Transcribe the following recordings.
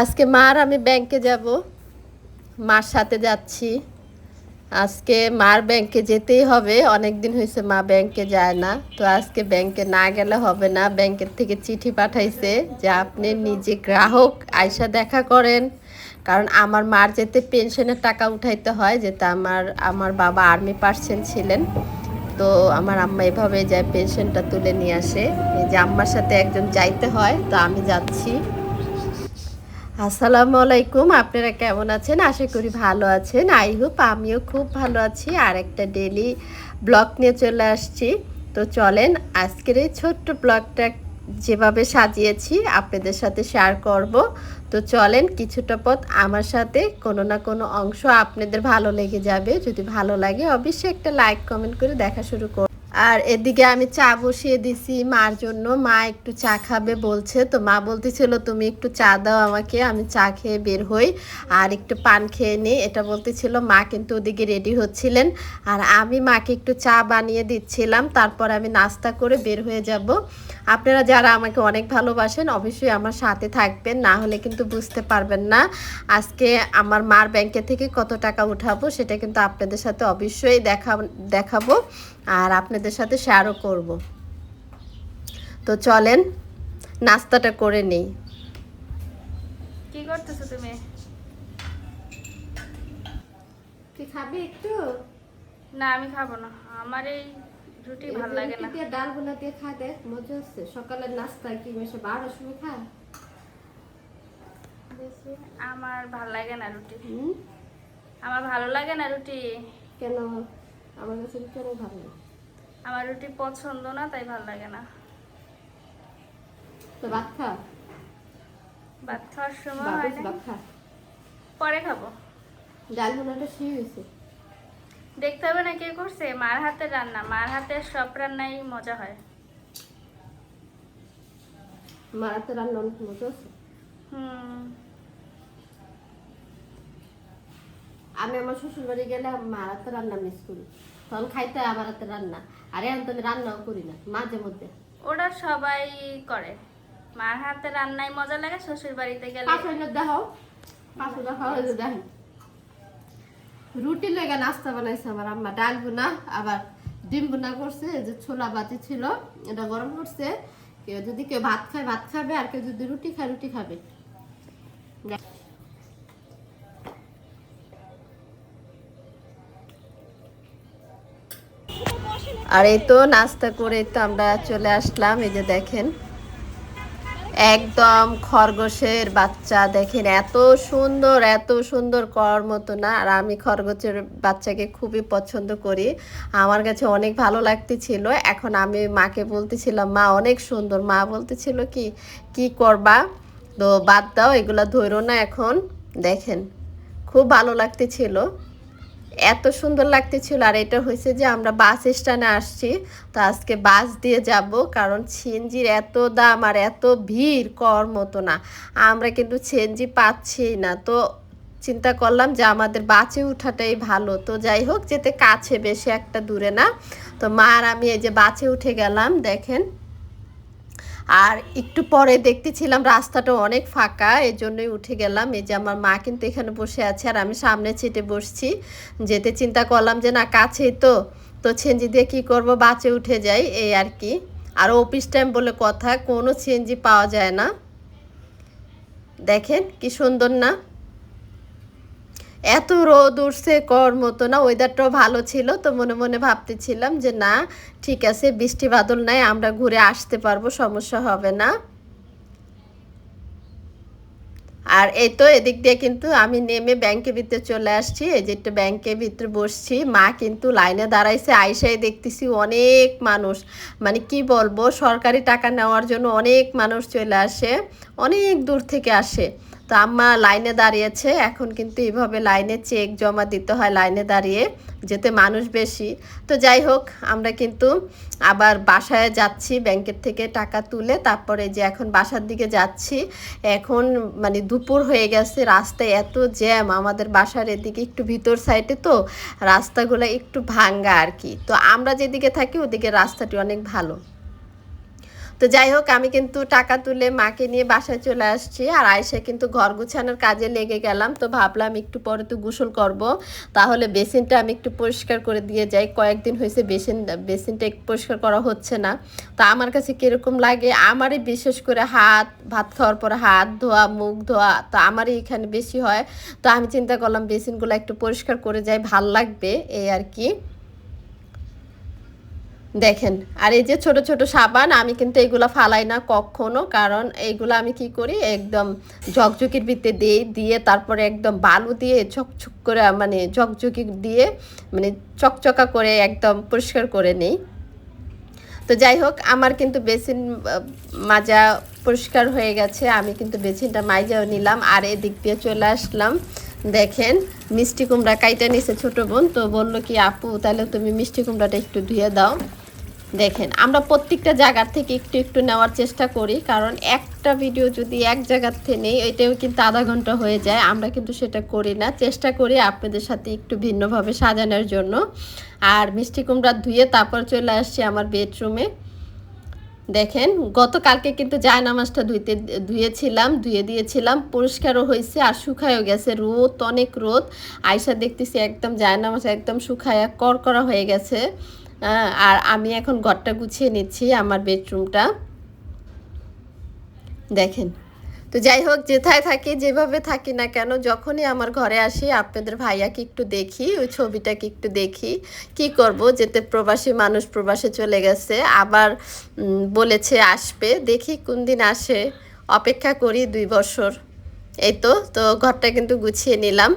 আজকে মার আমি ব্যাংকে যাব। মার সাথে যাচ্ছি। আজকে মার ব্যাংকে যেতেই হবে। অনেক দিন হয়েছে মা ব্যাংকে যায় না। তো আজকে ব্যাংকে না গেলে হবে না। ব্যাংকের থেকে চিঠি পাঠাইছে যে আপনি নিজে গ্রাহক আয়সা দেখা করেন। কারণ আমার মার যেতে পেনশনের টাকা উঠাইতে হয়। যেটা আমার আমার বাবা আর্মি পার্সেন্ট ছিলেন। তো আমার আম্মা এভাবে যায় পেনশনটা তুলে নিয়ে আসে। এই যে আম্মার সাথে একজন যাইতে হয়। তো আমি যাচ্ছি। আসসালামু আলাইকুম, আপনারা কেমন আছেন? আশা করি ভালো আছেন। আই হোপ আমিও খুব ভালো আছি। আর একটা ডেলি ব্লগ নিয়ে চলে আসছি। তো চলেন, আজকের এই ছোট্ট ব্লগটা যেভাবে সাজিয়েছি, আপনাদের সাথে শেয়ার করব। তো চলেন, কিছুটা পথ আমার সাথে, কোনো না কোনো অংশ আপনাদের ভালো লেগে যাবে। যদি ভালো লাগে, অবশ্যই একটা লাইক কমেন্ট করে দেখা শুরু করুন আর এদিকে আমি চা বসিয়ে দিছি মার জন্য। মা একটু চা খাবে বলছে। তো মা বলতেছিল, তুমি একটু চা দাও আমাকে, আমি চা খেয়ে বের হই আর একটু পান খেয়ে নিই এটা বলতেছিল। মা কিন্তু ওদিকে রেডি হচ্ছিলেন। আর আমি মাকে একটু চা বানিয়ে দিচ্ছিলাম। তারপর আমি নাস্তা করে বের হয়ে যাব। আপনারা যারা আমাকে অনেক ভালোবাসেন অবশ্যই আমার সাথে থাকবেন। না হলে কিন্তু বুঝতে পারবেন না আজকে আমার মার ব্যাংকে থেকে কত টাকা উঠাবো সেটা কিন্তু আপনাদের সাথে অবশ্যই দেখা দেখাবো আর আপনাদের সাথে শেয়ারও করব। তো চলেন নাস্তাটা করে নেই। কি করতেছো তুমি? তুই খাবি একটু? না আমি খাব না। আমার এই রুটি ভালো লাগে না। দিয়ে ডাল বোনা দিয়ে দেখ মজা হচ্ছে। সকালের নাস্তা কি মেশে বারোটার সময় খা আমার ভালো লাগে না রুটি। আমার ভালো লাগে না রুটি। কেন? আমার কাছে রুটি অনেক ভালো লাগে। আমার রুটি পছন্দ না তাই ভালো লাগে না। তো ভাত খা? ভাত খাওয়ার সময় হয় না। পরে খাব। ডাল বোনাটা শিয়ে হয়েছে দেখতে হবে না কে করছে? মার হাতের রান্না। মার হাতের সব রান্নাই মজা হয়। মারাতে রান্না অনেক মজা আছে। হুম। আমি আমার শ্বশুর বাড়ি গেলে মার হাতে রান্না মিস করি। তখন খাইতে আমার হাতে রান্না। আর এখন তো আমি রান্নাও করি না মাঝে মধ্যে। ওরা সবাই করে। মার হাতে রান্নায় মজা লাগে শ্বশুর বাড়িতে গেলে পাঁচশো দেখাও। পাঁচশো দেখাও এই যে দেখেন রুটি লেগে নাস্তা বানাইছে আমার আম্মা। ডাল বুনা আবার ডিম বুনা করছে যে ছোলা বাতি ছিল, এটা গরম করছে। কেউ যদি কেউ ভাত খায়, ভাত খাবে, আর কেউ যদি রুটি খায়, রুটি খাবে। আর এই তো নাস্তা করে তো আমরা চলে আসলাম, এই যে দেখেন। একদম খরগোশের বাচ্চা, দেখেন এত সুন্দর এত সুন্দর কর মতো না। আর আমি খরগোশের বাচ্চাকে খুবই পছন্দ করি। আমার কাছে অনেক ভালো লাগতেছিল। এখন আমি মাকে বলতেছিলাম, মা, অনেক সুন্দর। মা বলতেছিল কি কি করবা? তো বাদ দাও, এগুলা ধরো না এখন। দেখেন, খুব ভালো লাগতেছিল। এত সুন্দর লাগতেছিল। আর এটা হয়েছে যে, আমরা বাস স্ট্যান্ডে আসছি। তো আজকে বাস দিয়ে যাব, কারণ সিএনজির এত দাম আর এত ভিড়, কর মতো না। আমরা কিন্তু সিএনজি পাচ্ছি না। তো চিন্তা করলাম যে, আমাদের বাসে উঠাটাই ভালো। তো যাই হোক, যেতে কাছে, বেশি একটা দূরে না। তো মা আর আমি এই যে বাসে উঠে গেলাম, দেখেন। আর একটু পরে দেখতেছিলাম রাস্তাটা অনেক ফাঁকা এই জন্যই উঠে গেলাম। এই যে আমার মা কিন্তু এখানে বসে আছে আর আমি সামনে ছেটে বসছি। যেতে চিন্তা করলাম যে না, কাছেই তো। তো ছেঞ্জি দিয়ে কী করব? বাঁচে উঠে যাই, এই আর কি। আর অফিস টাইম বলে কথা, কোনো ছেঞ্জি পাওয়া যায় না। দেখেন কি সুন্দর না? এত রোদ উঠছে, কর মতো না ওয়েদারটাও ভালো ছিল তো মনে মনে ভাবতেছিলাম যে না, ঠিক আছে, বৃষ্টি বাদল নাই, আমরা ঘুরে আসতে পারব, সমস্যা হবে না। আর এই তো এদিক দিয়ে কিন্তু আমি নেমে ব্যাংকের ভিতরে চলে আসছি, এই যে একটু ব্যাংকের ভিতরে বসছি, মা কিন্তু লাইনে দাঁড়াইছে আইসাই দেখতেছি অনেক মানুষ মানে কি বলব, সরকারি টাকা নেওয়ার জন্য অনেক মানুষ চলে আসে, অনেক দূর থেকে আসে। তো আম্মা লাইনে দাঁড়িয়েছে। এখন কিন্তু এইভাবে লাইনে চেক জমা দিতে হয়, লাইনে দাঁড়িয়ে যেতে মানুষ বেশি। তো যাই হোক, আমরা কিন্তু আবার বাসায় যাচ্ছি, ব্যাংকের থেকে টাকা তুলে তারপরে যে এখন বাসার দিকে যাচ্ছি। এখন মানে দুপুর হয়ে গেছে, রাস্তায় এত জ্যাম, আমাদের বাসার এদিকে একটু ভিতর সাইডে তো রাস্তাগুলো একটু ভাঙ্গা আর কি। তো আমরা যেদিকে থাকি, ওদিকে রাস্তাটি অনেক ভালো। তো যাই হোক, আমি কিন্তু টাকা তুলে মাকে নিয়ে বাসায় চলে আসছি আর আয়সা কিন্তু ঘর গুছানোর কাজে লেগে গেলাম। তো ভাবলাম একটু পরে তো গোসল করব। তাহলে বেসিনটা আমি একটু পরিষ্কার করে দিয়ে যাই। কয়েকদিন হয়েছে বেসিন, বেসিনটা পরিষ্কার করা হচ্ছে না। তো আমার কাছে কীরকম লাগে? আমারই বিশেষ করে হাত, ভাত খাওয়ার পরে হাত, ধোয়া, মুখ ধোয়া, তো আমারই এখানে বেশি হয়। তো আমি চিন্তা করলাম বেসিনগুলো একটু পরিষ্কার করে যাই, ভালো লাগবে এই আর কি। দেখেন, আর এই যে ছোট ছোট সাবান, আমি কিন্তু এগুলো ফালাই না কখনো, কারণ এইগুলো আমি কি করি, একদম ঝকঝকির ভিতরে দিই দিয়ে তারপরে একদম বালু দিয়ে ঝকঝক করে মানে ঝকঝকি দিয়ে মানে চকচকা করে একদম পরিষ্কার করে নিই। তো যাই হোক, আমার কিন্তু বেসিন মাজা পরিষ্কার হয়ে গেছে, আমি কিন্তু বেসিনটা মাইজাও নিলাম, আর এদিক দিয়ে চলে আসলাম। দেখেন, মিষ্টি কুমড়া কাইটা নিছে ছোট বোন, তো বলল কি, আপু, তাহলে তুমি মিষ্টি কুমড়াটা একটু ধুয়ে দাও। দেখেন, আমরা প্রত্যেকটা জায়গার থেকে একটু একটু নেওয়ার চেষ্টা করি, কারণ একটা ভিডিও যদি এক জায়গার থেকে নেই, এটাও কিন্তু আধা ঘণ্টা হয়ে যায়। আমরা কিন্তু সেটা করি না। চেষ্টা করি আপনাদের সাথে একটু ভিন্নভাবে সাজানোর জন্য। আর মিষ্টি কুমড়া ধুয়ে তারপর চলে আসছি আমার বেডরুমে দেখেন, গতকালকে কিন্তু জায়নামাজটা ধুইতে, ধুয়েছিলাম, ধুয়ে দিয়েছিলাম। পরিষ্কারও হয়েছে আর শুকায়ও গেছে। রোদ, অনেক রোদ। আয়সা দেখতেছি একদম জায়নামাজ একদম শুকায়া করকরা হয়ে গেছে। আর আমি এখন ঘরটা গুছিয়ে নিচ্ছি আমার বেডরুমটা। দেখেন। তো যাই হোক, যেথায় থাকি, যেভাবে থাকি না কেন, যখনই আমার ঘরে আসি, আপনাদের ভাইয়াকে একটু দেখি, ওই ছবিটাকে একটু দেখি, কি করব? যেতে প্রবাসী মানুষ প্রবাসে চলে গেছে, আবার বলেছে আসবে, দেখি কোন দিন আসে, অপেক্ষা করি দুই বছর। এই তো তো ঘরটা কিন্তু গুছিয়ে নিলাম।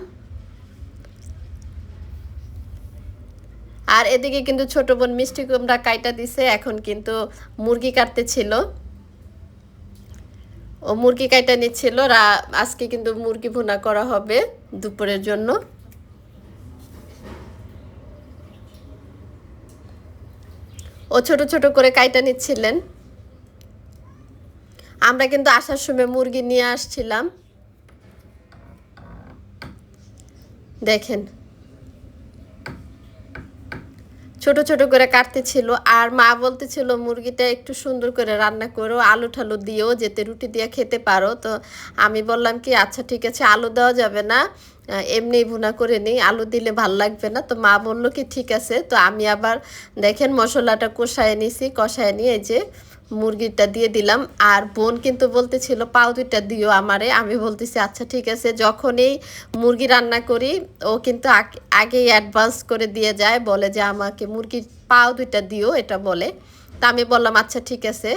আর এদিকে কিন্তু ছোট বোন মিষ্টি কুমড়া কাইটা দিছে, এখন কিন্তু মুরগি কাটতে ছিল। ও মুরগি কাইটা নিচ্ছিল আজকে কিন্তু মুরগি ভুনা করা হবে দুপুরের জন্য। ও ছোট ছোট করে কাইটা নিচ্ছিলেন। আমরা কিন্তু আসার সময় মুরগি নিয়ে আসছিলাম। দেখেন। ছোট ছোট করে কাটতেছিল আর মা বলতেছিল, মুরগিটা একটু সুন্দর করে রান্না করো, আলু ঠালু দিও যেতে রুটি দিয়ে খেতে পারো। তো আমি বললাম কি আচ্ছা ঠিক আছে, আলু দেওয়া যাবে না। এমনি ভুনা করে নিই, আলু দিলে ভালো লাগবে না। তো মা বলল কি, ঠিক আছে। তো আমি আবার দেখেন মশলাটা কষায় নিছি, কষায় নিয়ে যে মুরগিটা দিয়ে দিলাম। আর বোন কিন্তু বলতেছিল দুইটা দিও আমারে। আমি বলতেছি আচ্ছা ঠিক আছে। যখনই মুরগি রান্না করি, ও কিন্তু আগে, আগেই অ্যাডভান্স করে দিয়ে যায়, বলে যে আমাকে মুরগির দুইটা দিও, এটা বলে। তা আমি বললাম আচ্ছা ঠিক আছে।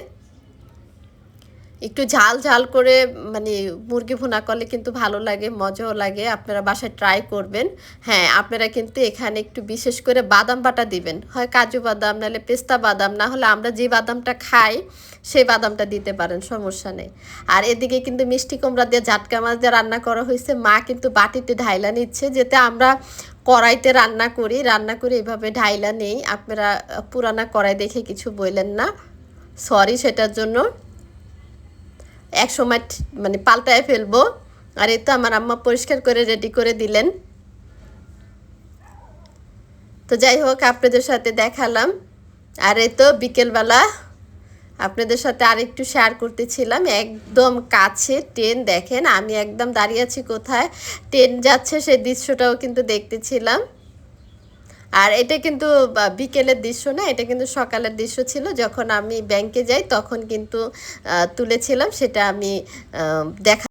একটু ঝাল ঝাল করে মানে মুরগি ভুনা করলে কিন্তু ভালো লাগে, মজাও লাগে। আপনারা বাসায় ট্রাই করবেন। হ্যাঁ আপনারা কিন্তু এখানে একটু বিশেষ করে বাদাম বাটা দিবেন। হয় কাজু বাদাম, নাহলে পেস্তা বাদাম, না হলে আমরা যে বাদামটা খাই, সেই বাদামটা দিতে পারেন, সমস্যা নেই। আর এদিকে কিন্তু মিষ্টি কুমড়া দিয়ে ঝাটকা মাছ দিয়ে রান্না করা হয়েছে। মা কিন্তু বাটিতে ঢাইলা নিচ্ছে, যেতে আমরা কড়াইতে রান্না করি। রান্না করে এভাবে ঢাইলা নেই। আপনারা পুরানা কড়াই দেখে কিছু বললেন না। সরি সেটার জন্য। এক সময় মানে পাল্টায় ফেলব। আর এই তো আমার আম্মা পরিষ্কার করে রেডি করে দিলেন। তো যাই হোক, আপনাদের সাথে দেখালাম। আর এই তো বিকেলবেলা আপনাদের সাথে আরেকটু শেয়ার করতেছিলাম। একদম কাছে ট্রেন দেখেন, আমি একদম দাঁড়িয়ে আছি কোথায়? ট্রেন যাচ্ছে সেই দৃশ্যটাও কিন্তু দেখতেছিলাম। আর এটা কিন্তু বিকেলের দৃশ্য না, এটা কিন্তু সকালের দৃশ্য ছিল। যখন আমি ব্যাংকে যাই, তখন কিন্তু তুলেছিলাম, সেটা আমি দেখা